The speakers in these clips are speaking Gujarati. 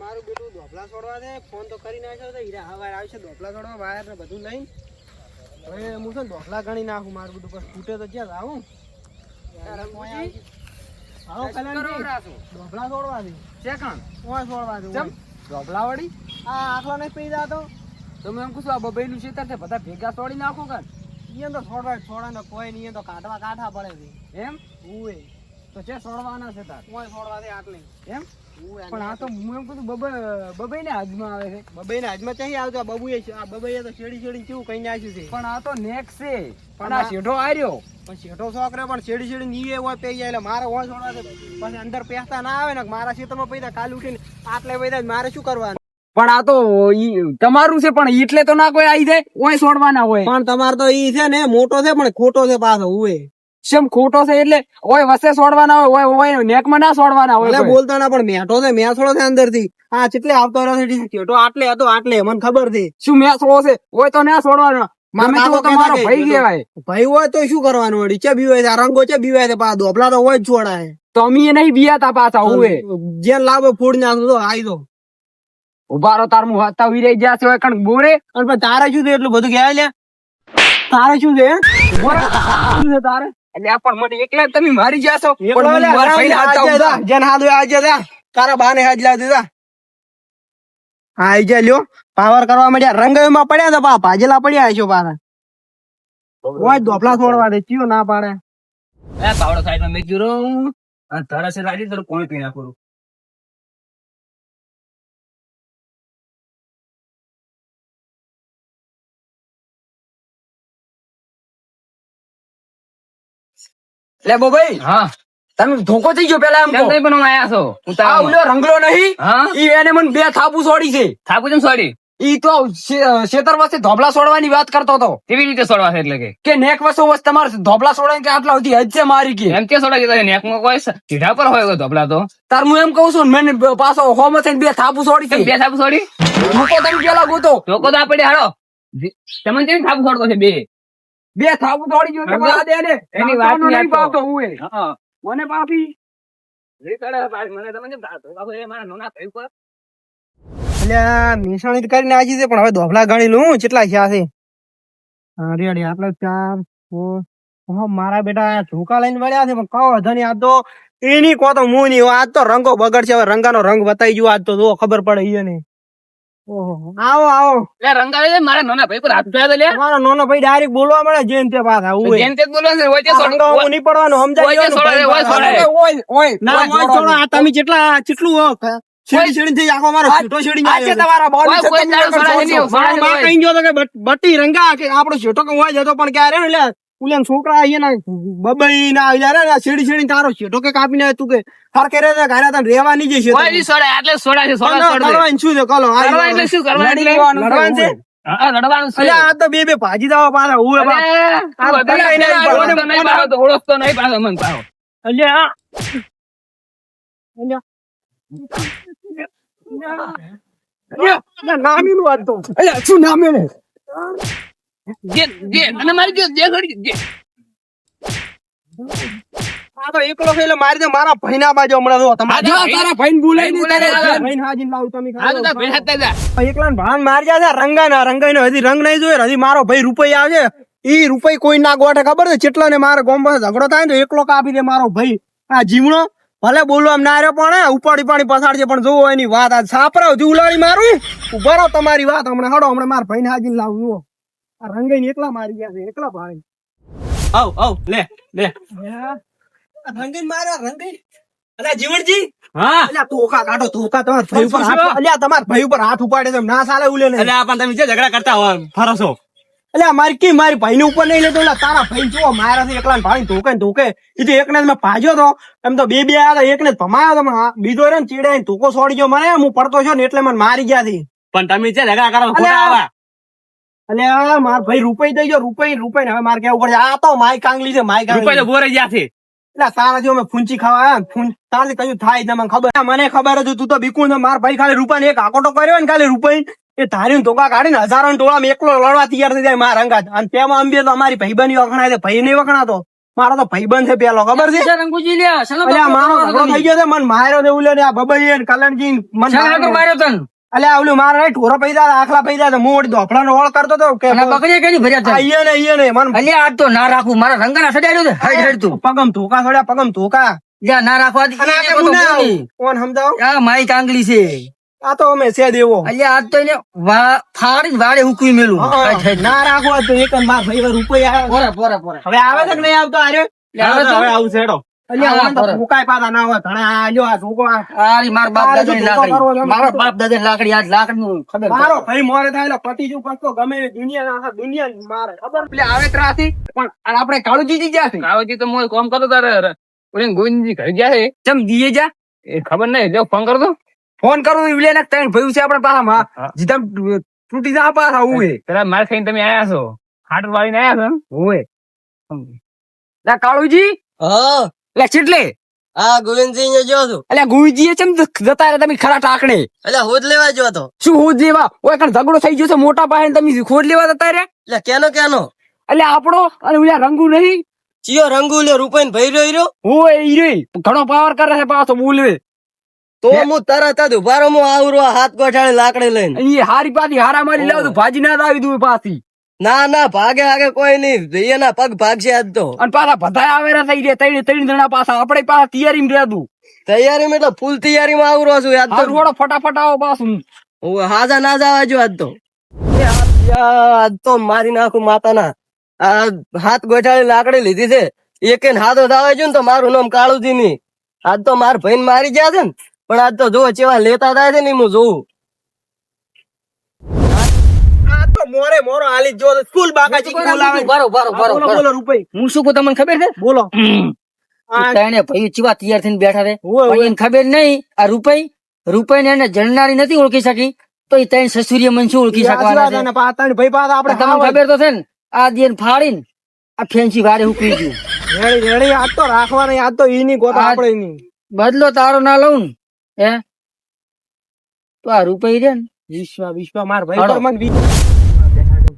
મારું બેટું ધોપલા છોડવા છે. ફોન તો કરી નાખ્યો તો હીરા હવાર આવશે ધોપલા છોડવા વાયર ને બધું લઈને. હવે હું છે ધોપલા ગણી નાખું મારું બધું પણ ફૂટે તો ક્યાં આવું આવો કલ્યાણજી ધોપલા છોડવા દે ચેકણ ઓય છોડવા દે ચમ. ઢોબલા આ આખલો ને પી જાતો. તમે એમ કુશું આ બબઈ નું ખેતર છે બધા ભેગા તોડી નાખો કાન ઈયન તો છોડવા છોડા ને કોઈ નહીં તો કાઢવા કાઢા પડે છે. એમ? ઉવે. તો છે છોડવાના છે તાર. કોઈ છોડવા દે આટલે. એમ? પણ આ તો હું એમ કીધું બબે બબે ને હાજમાં આવે છે. બબે ને હાજમાં ચાહી આવતો? આ બબુએ છે આ બબે તો શેડી શેડી કેવું કઈ નાખ્યું છે? પણ આ તો નેક છે. પણ આ શેઠો આર્યો. પણ શેઠો છોકરે પણ શેડી છેડી નીવે હોય પઈ જાય એટલે મારે હોય છોડવા દે પછી અંદર પેસતા ના આવે ને મારા ખેતરમાં પૈદા કાલ ઉઠીને આટલે પૈસા મારે શું કરવાનું? પણ આ તો ઈ તમારું છે પણ એટલે તો ના કોઈ આવી જાય ઓય છોડવાના હોય. પણ તમારે તો ઈ છે ને મોટો છે પણ ખોટો છે પાછો ઉવે. શેમ ખોટો છે એટલે ઓય વસે છોડવાના હોય ઓય ઓય નેકમાં ના છોડવાના હોય બોલતા ના પણ મેઠો છે મેથડો છે અંદરથી હા ચેટલે આવતો છે શેઠો આટલે હતો આટલે મને ખબર છે. શું મેં છે? ઓય તો ના છોડવાનો. મામે તો તમારો ભાઈ કહેવાય. ભાઈ હોય તો શું કરવાનું વળી? ચે બીવાય છે રંગો ચે બીવાય છે પાછા. ધોપલા તો હોય જ છોડાય. તો અમે નહીં બીયાતા પાછા હુએ. જે લાવે ફૂડ નાખું તો આઈ દો. ઊભા રહો તાર હું હતા રહી ગયા છે કણ બોરે. અને તારે શું છે એટલું બધું કહેવાય લ્યા? તારે શું છે હે? શું છે તારે? એટલે પણ મને એકલા તમે મારી ગયા પણ એકલો હું લ્યા, મારા ભાઈને હાથ આજે આવું જા, જેને હાથ આજે જા. તારા બાને હાથ લાવ દીધા હા આઈ જા લ્યો. પાવર કરવા માંડ્યા. રંગમાં પડ્યા તો પા ભાજેલા પડ્યા છો પાછા. કોઈ ધોપલા છોડવા દે ચિયો ના પાડે. એ પાવડો સાઈડમાં મેં જુરો અને તારા છે લાગી તારું કોણ પી નાખું લે બોભાઈ હા. તમે ધોકો થઈ ગયો પેલા એમ નહીં પણ આયા છો? ઉતાવળમાં? ઓલો રંગલો નહીં. હા? ઈ એને મને બે થાપુ છોડી છે. થાપુ જેમ સોરી ઈ તો શેતર વસ્તે ધોબલા છોડવાની વાત કરતો હતો. કેવી રીતે સોડવા છે એટલે કે? કે નેક વસ્તુ વસ્તુ તમારે ધોબલા સોડાય કે આટલા સુધી છે મારી કે? એમ કે સોડા કે નેકમાં કોઈ સીધા પર હોય ધોબલા તો? તાર હું એમ કહું છું મેં પાછો હોમ થઈને બે થાપુ સોડી છે. બે થાપુ સોડી? ધોકો તમે પેલા ગોતો. ધોકો તો આપડે હાડો તમને કેમ થાપુ સોડતો છે બે? બે થાપુ દોડી ગયો કે? આ દે ને એની વાત નહીં. પાવતો હું એ. મને પાપી તો કરીને આવી છે પણ હવે ધોપલા ગણી લઉં કેટલા છે આટલા ચાર ઓહો, મારા બેટા ઝુકા લઈને વળ્યા છે પણ કહો વધો નહીં આ તો એની કો તો મું નહીં આજ તો રંગો બગડશે હવે રંગાનો રંગ બતાવી ગયો આજ તો ખબર પડે ઈ ને ઓહો આવો આવો. લે રંગાવે મારા નોના ભાઈ પર હાથ ઉઠાવ્યા લે. તમારો નાનો ભાઈ ડાયરેક્ટ બોલવા મળે જેમ તે પાછા તે છે, તે. નહીં પડવાનું સમજાય ઓય ઓય. ઓય ના ઓય છોડો, આ તમે કેટલા કેટલું હો, છેડી છેડી થઈ આખો મારો છૂટો છેડી આ છે તમારા છે તમે કઈ ગયો તો કે બટ- રંગા કે આપણો છેટો કે હોય જતો પણ ક્યારે ને લે. ઉલેન છોકરા અહીંયા બબઈ ના આવી જાય ને છેડી છેડી તારો છેટો કે કાપીને તું કે ફરકે રે ઘરે તને રહેવા નહીં જશે. કોઈ ની સોડા, એટલે સોડા છે, સોડા સોડ કરવાનું શું છે? કલો કરવા એટલે શું કરવા એટલે? લેવાનું છે, લડવાનું છે? લડવાનું છે. આ તો બે બે ભાજી દાવા પાછા ઉવે બાપ. આ વધારે પેલા પાડો, નહીં પાડો તો ઓળખતો નહીં પાડો મને પાડો. અલ્યા. અલ્યા. અલ્યા, અલ્યા, વાત તો. અલ્યા, શું નામ જે- જે- અને મારી જે- જે ઘડી- જે- આ તો એકલો છે એટલે મારી તો મારા ભાઈના બાજુ હમણાં જો તમારે જો તારા ભાઈને બોલાય નહીં બોલાય ભાઈને હાજીને લાવું તમે આ તો ભાઈ હાથે જા. એકલા ભાન મારી જાય રંગા ના રંગાઈ હજી રંગ નહીં જોયે હજી મારો ભાઈ રૂપિયા આવે. ઈ રૂપિયા કોઈ ના ગોઠે ખબર છે? ચેટલા ને મારે ગોમ પાસે ઝઘડો થાય ને એકલો કાપી દે મારો ભાઈ. આ જીવણો ભલે બોલવા ના રહ્યો પણ ઉપાડી પાણી પસાડ છે પણ જોવો એની વાત. આ સાપરા હજી ઉલાડી મારું. ઊભા રહો તમારી વાત હમણાં હડો હમણાં મારા ભાઈને હાજીને લાવું આ રંગાઈ એકલા મારી ગયા છે એકલા ભાઈ આવ, આવ, લે, લે. રંગાઈ માર્યા રંગાઈ અલ્યા જીવણજી. હા. અલ્યા ધોકા કાઢો ધોકા. તમારા ભાઈ ઉપર હાથ અલ્યા તમારા ભાઈ ઉપર હાથ ઉપાડે છે ના સાલે ઉલે ને. અલ્યા પણ તમે જે ઝઘડા કરતા હોય ફરો છો એટલે મારી કી મારી ભાઈ ઉપર નહીં લેતો? તારા ભાઈ જો મારા એકલા ભાઈ ધોકે ને ધોકે. એ તો એકને જ મેં ભાજ્યો તો. એમ તો બે બે આયા હતા એકને જ ભમાયો તો પણ આ બીજો રે ને ચીડે ધોકો છોડી ગયો મને હું પડતો છો ને એટલે મને મારી ગયા થી પણ તમે છે ઝઘડા કરો ખોટા આવા. એટલે માર ભાઈ રૂપાઈ દઈ ગયો રૂપાઈ રૂપાઈ હવે માર કેવું પડશે. આ તો માય કાંગલી છે માય કાંગલી. બોરે ગયા છે. એટલે તારા જો મેં ફૂંચી ખાવા આવ્યા ને ફૂંચ તારથી કયું થાય છે મને ખબર. મને ખબર હતી તું તો બીકું છે માર ભાઈ ખાલી રૂપાઈ એક આકોટો કર્યો ને ખાલી રૂપાઈ. એ ધારી ધોકા કાઢીને હજારો ટોળા એકલો લડવા તૈયાર થઈ જાય મારા અંગાત. અને તેમાં અંબે તો અમારી ભાઈબંધી વખણાય છે ભાઈ નહીં વખણાતો. મારો તો ભાઈબંધ છે પેલો ખબર છે? રંગુજી અલ્યા મારો થઈ ગયો છે મને માર્યો ને એવું લે આ ભાઈ ને કલણજી મને માર્યો. માર્યો તન. અલ્યા આવલું મારે નહીં ઢોરો પૈદા આખલા પૈદા હું વળી નો ઓળ કરતો હતો કે બકરી કેની ભર્યા તન આઈએ ને આઈએ ને મન અલે આજ તો ના રાખું મારા રંગના સડાડ્યો છે હાઈડ હાઈડ તું. પગમ ધોકા સડ્યા પગમ ધોકા. જા ના રાખવા દી. અને આ ગુના કોણ સમજાવ? આ માઈ કાંગલી છે. આ તો અમે છે દેવો. અલે આજ તો એને વા- ફાડીને વાળે હુકવી મેલું. ના રાખો આ તો એક માર ભાઈ રૂપિયા પોરા પોરા પોરા. હવે આવે છે કે નહીં આવતો આર્યો? હવે આવું છે હેડો અલ્યા હા, ઓન તો બરાબર. ભૂકાય પાતા ના હોય ઘણા આ લ્યો આ છોકરો આ આરી માર બાપ તારે દાદાની જો ધોકો કરવો છે લાકડી. એમ મારો તો. બાપ દાદાની લાકડી આજ લાકડીનું ખબર છે. મારો ભાઈ મોરે થાય એટલે પતિ જો પસ્તો ગમે એ દુનિયા આખા દુનિયા મારે ખબર? એટલે આવે ત્રાસી પણ આ આપણે કાળુજી જ્યાં તો મોય કોમ કરતો તારે ગોવિંદજી ઘરે ગયા છે. ચમ દીએ જા? એ ખબર નહીં જો ફોન કરતો. ફોન કરું ઇવલે ને ત્રણ ભયું છે આપણે પાછા માં જીતમ તૂટી જા પાછા ઉવે. પેલા માર ખાઈને તમે આયા છો. હાટ વાળીને આયા છો ઉવે. લા કાળુજી? હા. લે ચીટલે આ ગોવિંદસિંહ ને જો છું. એટલે ગુરુજી ચમ જતા રહ્યા તમે ખરા ટાકણે? એટલે હોદ લેવા જો તો શું હોદ લેવા? ઓય કણ ઝઘડો થઈ ગયો છે મોટા પાસે તમે ખોદ લેવા જતા રહ્યા? એટલે કેનો કેનો? એટલે આપણો અને ઓલા રંગુ નહીં? ચિયો રંગુ લ્યો રૂપાઈ ભઈ રહ્યો રહ્યો? ઓય ઈ રે ઘણો પાવર કરે છે પાછો બોલવે. તો હું? તરત જ ઉભારો હું આવરો હાથ ગોઠાણે લાકડે લઈને. અહીં હારી પાછી હારા મારી લાવ ભાજી ના આવી દઉં પાછી. ના ના ભાગે આગે કોઈ નહીં. એના પગ ભાગશે આજ તો. અને પાછા બધા આવેરા થઈ ગયા. ત્રણ ત્રણ જણા પાછા. આપણે પાછા તૈયારી રહેતું તૈયારીમાં એટલે ફૂલ તૈયારીમાં આવરો છું આજ તો. રોડો ફટાફટ આવો પાછું. હું હાજા ના જવા જો આજ તો. આજ તો મારી નાખું માતાના. આ હાથ ગોઠાળી લાકડી લીધી છે. એક હાથો ધાવે જો ને તો મારું નામ કાળુજી નહીં આજ તો માર ભાઈ મારી ગયા છે ને. પણ આજ તો જો ચેવા લેતા થાય છે ને હું જોઉં. મોરે મોરો આલી જો સ્કૂલ બાકા ચીકી બોલાવે બરો બરો બરો બોલો બોલો રૂપઈ. હું શું કહું તમને ખબર છે? બોલો. આ તને ભાઈ ચીવા તૈયાર થઈને બેઠા રે એને ખબર નહીં. આ રૂપઈ રૂપઈ ને એને જણનારી નથી ઓળખી શકી. તો એ ત્રણ સસુરીએ મને શું ઓળખી શકવાના છે? ભાઈ પાતા આપણે તમને ખબર તો છે ને આ દિયન ફાડીને આ ફેન્સી વારે હુકવી ગયું. Ready ready. આ તો રાખવાની આ તો ઈની ગોતા આપણે ઈની. બદલો તારો ના લઉં હે? તો આ રૂપાઈ રે ને વિશ્વા વિશ્વા માર ભાઈ. પર મન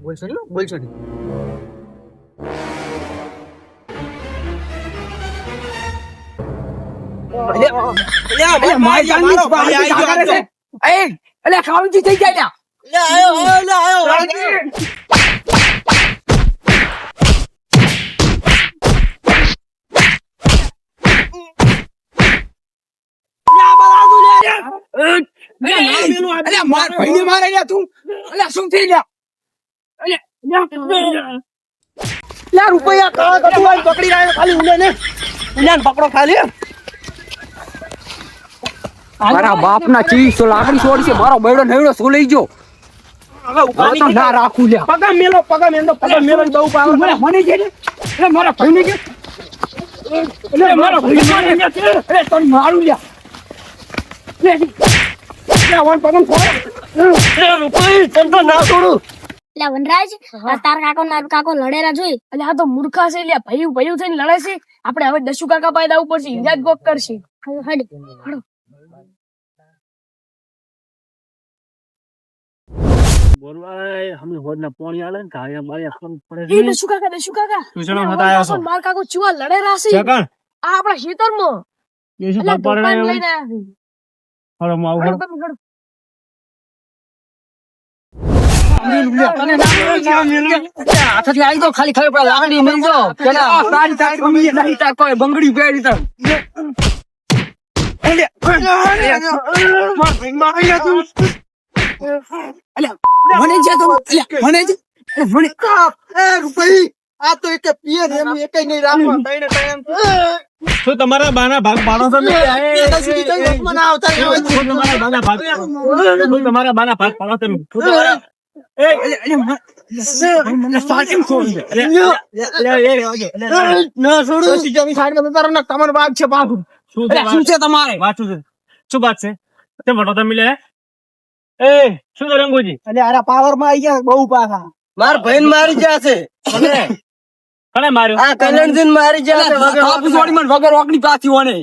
બોલશો ને? બોલશો ને. અલ્યા, ભાઈ. ખાવજી થઈ ગયા માર ભાઈને મારે તું. અલ્યા શું થઈ ગયા લ્યા રૂપિયા કાળા કટુ આઈ પકડી રાખ્યો ખાલી ઉને ને ઉને પકડો ખાલી મારા બાપ ના ચીસો લાકડી છોડી છે મારો બૈડો નવડો શું લઈ ગયો ના રાખું પગા મેલો પગા મેલો પગા મેલો ને બહુ મને મને કે એટલે મારા ભાઈને કે એટલે મારા ભાઈને કે એટલે તને મારું લ્યા લે, લે, વન પગમ ખોળે. રૂપાઈ તને ના છોડું એટલે વનરાજ તાર કાકો ને મારો કાકો લડેલા જોઈ. એટલે આ તો મૂર્ખા છે એટલે ભયું ભયું થઈને લડે છે. આપણે હવે દસુ કાકા પાસે જવું પડશે ઇજાજ ગોક કરશે. હડ હડો એ દસુ કાકા દસુ કાકા. મારો માર કાકો ચુવા લડેલા છે. આ આપણા તમે તો તો આ તો એક ને એમ નહીં શું તમારા બાના ભાગ પાડો છો ને? બાના ભાગ તમારા બાના ભાગ પાડો તમે પાવરમાં આવી ગયા બહુ પાછા માર ભાઈ મારી ગયા છે કને માર્યો આ કલ્યાણસિંહ મારી ગયા છે વગર વગર ઓકની પાછી હોને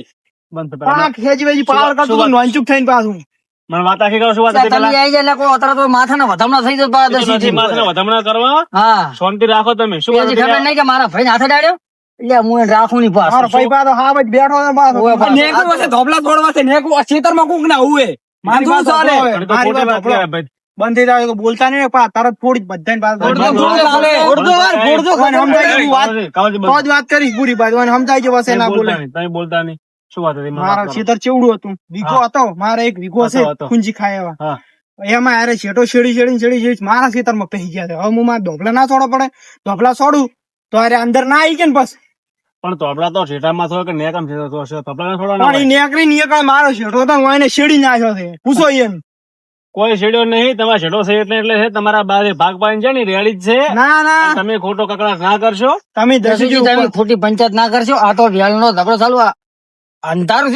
બંધ પાક પેલા. વેજી પાવર કરતું નોંચુક થઈને પાછું મને માતા કે શું વાત તમે આવી જાય એટલે અત્યારે તો માથાના વધમણા થઈ જતો દસ માથાના વધમણા કરવા? હા. શાંતિ રાખો તમે. શું ખબર નહીં કે મારા ભાઈ હાથે ડાડ્યો એટલે હું રાખું ની પાસ મારો ભાઈ પાછો હા ભાઈ બેઠો ને પાછો. નેકુ વસે ધોબલા છોડવા છે નેકુ ખેતરમાં કોક ના ઉવે મારી વાત ચાલે. બંધી જાય બોલતા નહીં પણ તરત થોડી બધાને વાત કરીશ પૂરી બાજુ સમજાય છે વસે ના બોલે. બોલતા નહીં. શું વાત હતી? મારા ખેતર ચેવડું હતું? વીઘો હતો. મારે એક વીઘો છે કુંજી ખાય એવા એમાં યારે છેટો છેડી છેડી છેડી છેડી મારા ખેતરમાં પહેરી ગયા છે હવે હું મારા ઢોપલા ના છોડો પડે. ઢોપલા છોડું તો અરે અંદર ના આવી કે ને બસ. પણ તોબડા તો શેઠામાં થયો કે નેકમ છે? તો હશે તબલા ના થોડા પણ નેકરી નીકળે મારો છેટો તો હું એને શેડી નાખ્યો છે. પૂછો એમ. કોઈ છેડ્યો નહીં તમારા છેડો છે એટલે એટલે છે તમારા બારે ભાગ પાડી છે ને રેડી જ છે. ના ના. તમે ખોટો કકડાટ ના કરશો. તમે ખોટી પંચાયત ના કરશો. આ તો વ્યાલનો ઝઘડો ચાલુ આ. અંધારું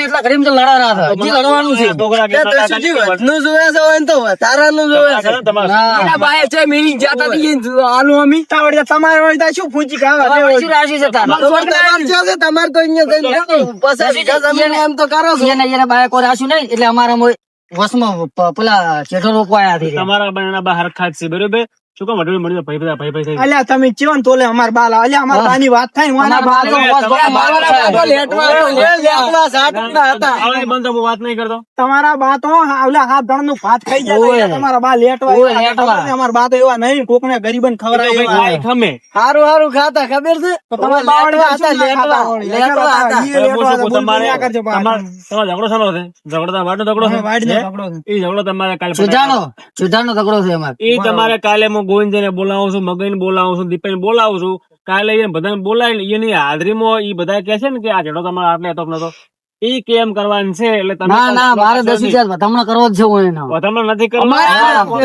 તમારે હોય. તા એમ તો કરો છો. એને કોઈ રાશિ નહીં. એટલે અમારા વસમાં પેલા ચેઠો રોકવા તમારા બહેના બહાર ખાત છે બરોબર? શું કામ અડવી મળી ભાઈ બધા ભાઈ ભાઈ અલ્યા તમે ચેવો ને તોલે અમાર બાલ? અલ્યા અમાર બાની વાત થાય હું આના બાલ બંધ હું વાત નહીં કરતો. તમારા બા તો ઓલા હાથ ધણનું ભાત ખાઈ જાય તમારા બા લેટવા અમાર બા તો એવા નહીં કોક ને ગરીબન ખવડાય ખમે. હારું હારું ખાતા ખબર છે? તમારા બાવડવા હતા લેટવા. લેટવા. હતા તમારે તમારો ઝઘડો સારો છે? ઝઘડો તમારો ઝઘડો છે એ ઝઘડો તમારે કાલે સુધાનો સુધાનો ઝઘડો છે અમાર. એ તમારે કાલે હું ગોવિંદને બોલાવું છું મગન બોલાવું છું દીપેન બોલાવું છું કાલે એને બધાને બોલાવીને એની હાજરીમાં એ બધા કે છે ને કે આ ઝઘડો તમારે આટલે હતો નતો એ કેમ કરવાનું છે? એટલે તમે ના ના મારે દસ હજાર વધામણો કરવો જ છે હું એનો. વધામણો નથી કરવો?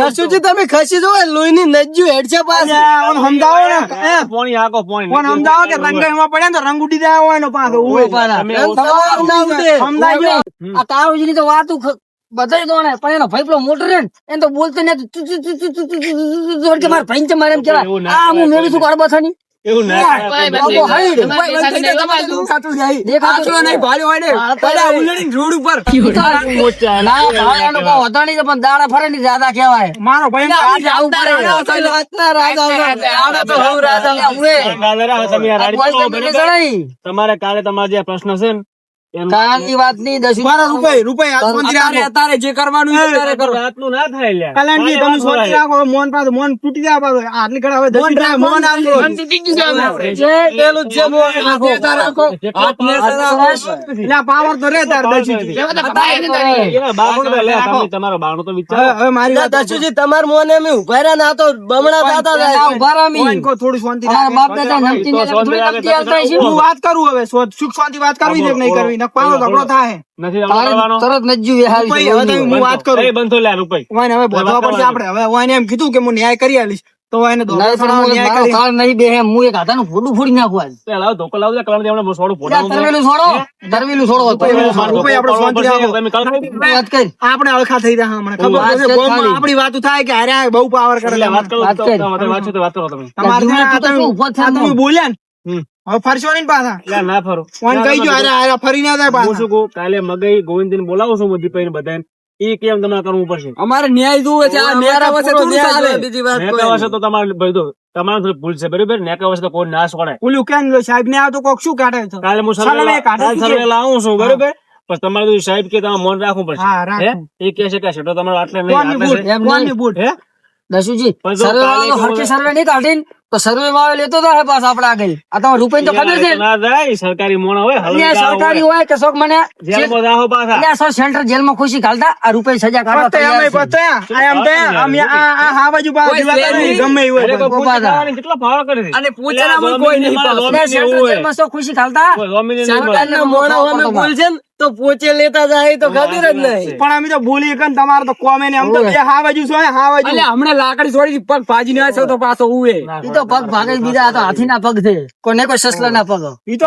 દસુજી તમે ખસી જો લોહીની નજ્જુ હેડ છે પાછી. અલ્યા, સમજાવો ને? પોણી હાકો પોણી કોણ સમજાવો કે રંગ એમાં ને તો રંગ ઉડી જાય હોય એનો પાછો ઉવે. તમે એવું- તમારું નામ છે સમજાયો? આ કાળુજી ની તો વાતું બધા દોણે પણ એનો ભાઈ પેલો મોટો રે એને તો બોલતો ને કે મારા ભાઈ છે મારે એમ કેવાય આ હું મેળવી છું કાળ બથાની તમારે કાલે તમારા જે પ્રશ્ન છે ને કાલની વાત નહીં તમારો બાણો તો વિચાર. હવે મારી વાત દસુજી તમાર મોને અમે ઉભારા ના તો બમણા દાતા થાય. થોડી શાંતિ રાખ. બાપ દાદા નમતી ને વાત કરું હવે સુખ શાંતિ વાત કરવી નહીં કરવી નકવાનો ઝઘડો ન્યાય કરી આલીશ. નહીં બે હું એક હાથાનું ફોડું ફોડી નાખું આજ. પેલા ધોકો લાવજો કલમ દે આપણે સોડું ફોડું તરવેલું આપણે શાંતિ થઈ રહ્યા આપણી વાત થાય કે અરે બહુ પાવર કરે વાત કરો તમે બોલ્યા ને હવે ફરશો નહીં પાછા. લ્યા, ના ફરો. ફોન કહી જો અરે અરે ફરી ના જાય પાછા. શું કહું, કાલે મગઈ ગોવિંદજીને બોલાવું છું, હું દીપાઈને બધાને. ઈ કેમ તમારે કરવું પડશે? અમારે ન્યાય જોવે છે. આ નેરા વચ્ચે થોડું ચાલે. બીજી વાત નેકા વર્ષે તો તમારે ભાઈ તો તમારે થોડી ભૂલ છે બરોબર? નેકા વર્ષે તો કોઈ નાશ છોડાય ઓલું કેમ સાહેબ ને આવતો કોક શું કાઢે છે? કાલે હું સર્વે. સર્વે લાવું છું બરોબર? પણ તમારે સાહેબ કે તમારે મન રાખવું પડશે. હા, રાખું. હે? એ કહે છે કે આ શેઠો તમારો આટલે નહીં? દસુજી સર્વે વાળો સર્વે નહીં કાઢીને તો સર્વે માં લેતો તો પાસ આપડા આગળ. આ તો રૂપિયા તો ખબર છે? સરકારી મોણ હોય સરકારી હોય. કે શોક મને જેલ સેન્ટર જેલ ખુશી ખાલતા આ રૂપિયા સજા તો કોઈ ખુશી ખાલતા સરકાર ના મોણ હોય તો પોચે લેતા જાય તો ખબર જ નહીં. પણ અમે તો ભૂલી કે તમારે તો કોમે ને આમ તો હા બાજુ છો હા બાજુ. હમણાં લાકડી છોડી પણ ભાજી ને આવ્યો તો પાછો ઉવે. તો પગ ભાગે બીજા તો હાથી ના પગ છે. કોઈ સસલા ના પગ. ઈ તો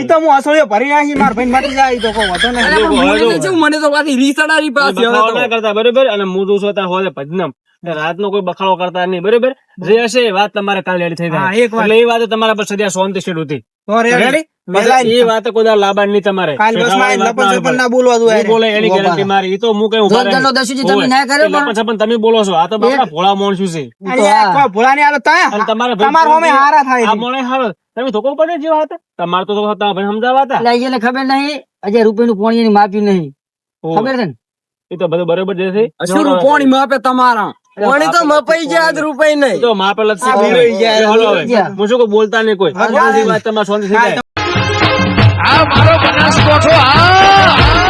ઈ તો હું અસળીઓ ભરી નાખી માર ભાઈ મટી જાય તો કોઈ વધો નહીં. મને તો પાછી રીસડારી પાછી હવે કરતા બરોબર? અને મૂદું સોતા હોય ભજનમ. રાતનો કોઈ બખાડો કરતા નહીં બરોબર? જે હશે એ વાત તમારે કાલે રેડી થઈ જાય. વાત. એટલે એ વાત તમારા પર સદ્યા શાંતિ શેડ હતી રેડી. એ વાત કોઈ તમારે. કાલ બસમાં આવીને લપન છપન ના બોલવા બોલે એની ગેરંટી મારી. એ તો હું કઈ ઊભા જોરદારનો દસુજી તમે ના કર્યો પણ. પણ તમે બોલો છો. આ તો બાપડા ભોળા માણસો છે. અલ્યા, કોઈ હાલત થાય અને તમારે તમારા હારા થાય આ મોણે હારો. તમે ધોકો પડે જેવા હતા? તમારે તો ધોકો હતા ભાઈ સમજાવા હતા? એટલે એને ખબર નહીં અજય રૂપિયા નું પોણી એની માપ્યું નહીં. ખબર છે ને? એ તો બધું બરોબર જ છે. શું પોણી માપે તમારા? પાણી તો મપાઈ ગયા રૂપાઈ નહીં. તો માપે હવે. હું શું બોલતા નહીં કોઈ. વાત તમારે શાંતિ આ મારો બનાસકોઠો આ